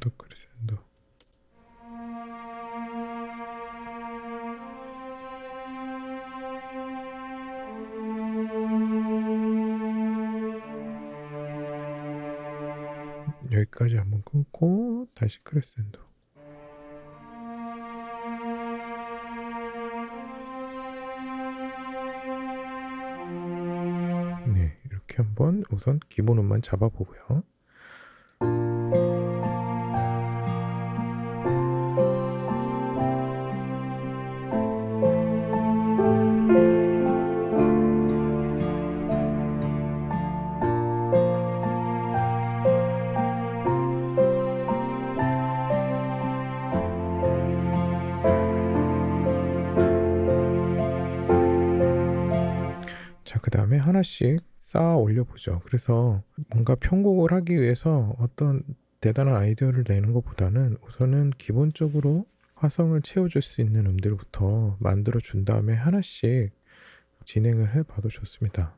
더 크리센도. 여기까지 한번 끊고 다시 크레센도. 네 이렇게 한번 우선 기본 음만 잡아보고요 그 다음에 하나씩 쌓아 올려보죠. 그래서 뭔가 편곡을 하기 위해서 어떤 대단한 아이디어를 내는 것보다는 우선은 기본적으로 화성을 채워줄 수 있는 음들부터 만들어 준 다음에 하나씩 진행을 해봐도 좋습니다.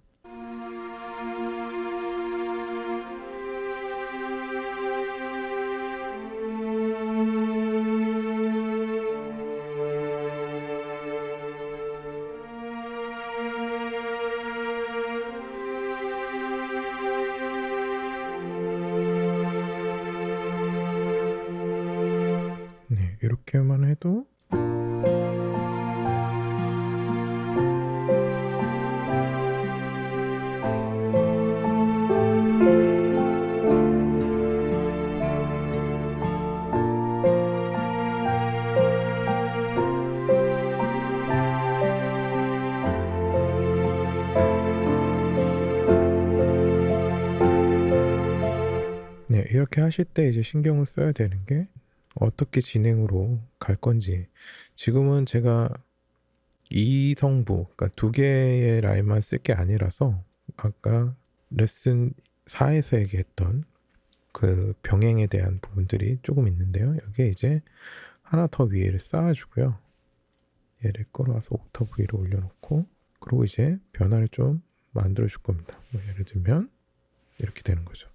이렇게만 해도 네, 이렇게 하실 때 이제 신경을 써야 되는 게 어떻게 진행으로 갈 건지. 지금은 제가 이성부, 그러니까 두 개의 라인만 쓸 게 아니라서 아까 레슨 4에서 얘기했던 그 병행에 대한 부분들이 조금 있는데요. 여기에 이제 하나 더 위에를 쌓아주고요. 얘를 끌어와서 옥타브 위로 올려놓고 그리고 이제 변화를 좀 만들어 줄 겁니다. 뭐 예를 들면 이렇게 되는 거죠.